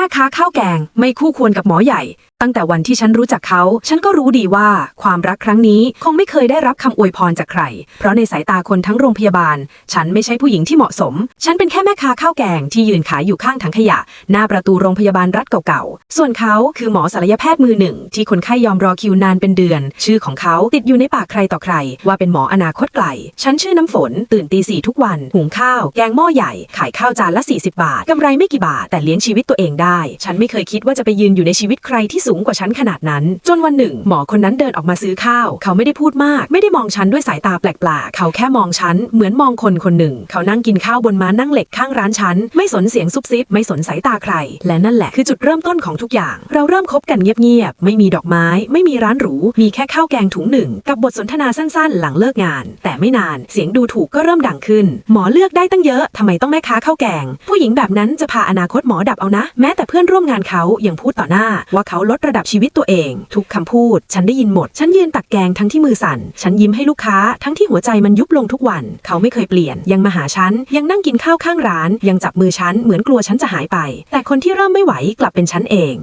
ม่ค้าข้าวแกงไม่คู่ควรกับหมอใหญ่ ตั้งแต่วันที่ฉันรู้จักเขา ฉันก็รู้ดีว่าความรักครั้งนี้คงไม่เคยได้รับคำอวยพรจากใคร เพราะในสายตาคนทั้งโรงพยาบาล ฉันไม่ใช่ผู้หญิงที่เหมาะสม ฉันเป็นแค่แม่ค้าข้าวแกงที่ยืนขายอยู่ข้างถังขยะ หน้าประตูโรงพยาบาลรัฐเก่าๆ ส่วนเขาคือหมอศัลยแพทย์มือหนึ่ง ที่คนไข้ยอมรอคิวนานเป็นเดือน ชื่อของเขาติดอยู่ในปากใครต่อใคร ว่าเป็นหมออนาคตไกล ฉันชื่อน้ำฝน ตื่นตีสี่ทุกวัน หุงข้าว แกงหม้อใหญ่ ขายข้าวจานละ 40 บาทกำไรไม่กี่บาทแต่เลี้ยงชีวิตตัวเองได้ ฉันไม่เคยคิดว่าจะไปยืนอยู่ในชีวิตใครที่สูงกว่าฉันขนาดนั้น จนวันหนึ่ง หมอคนนั้นเดินออกมาซื้อข้าว เขาไม่ได้พูดมาก ไม่ได้มองฉันด้วยสายตาแปลกๆ เขาแค่มองฉันเหมือนมองคนคนหนึ่ง เขานั่งกินข้าวบนม้านั่งเหล็กข้างร้านฉัน ไม่สนเสียงซุบซิบ ไม่สนสายตาใคร และนั่นแหละคือจุดเริ่มต้นของทุกอย่าง เราเริ่มคบกันเงียบๆ ไม่มีดอกไม้ ไม่มีร้านหรู มีแค่ข้าวแกงถุงหนึ่ง กับบทสนทนาสั้นๆ หลังเลิกงาน แต่ไม่นาน เสียงดูถูกก็เริ่มดังขึ้น หมอเลือกได้ตั้งเยอะทำไมต้องแม่ค้าข้าวแกง ผู้หญิงแบบนั้นจะพาอนาคตหมอดับเอานะ แม้แต่เพื่อนร่วมงานเขายังพูดต่อหน้าว่าเขาลดระดับชีวิตตัวเอง ทุกคำพูด ฉันได้ยินหมด ฉันยืนตักแกงทั้งที่มือสั่น ฉันยิ้มให้ลูกค้า ทั้งที่หัวใจมันยุบลงทุกวัน เขาไม่เคยเปลี่ยน ยังมาหาฉัน ยังนั่งกินข้าวข้างร้าน ยังจับมือฉัน เหมือนกลัวฉันจะหายไป แต่คนที่เริ่มไม่ไหวกลับเป็นฉันเอง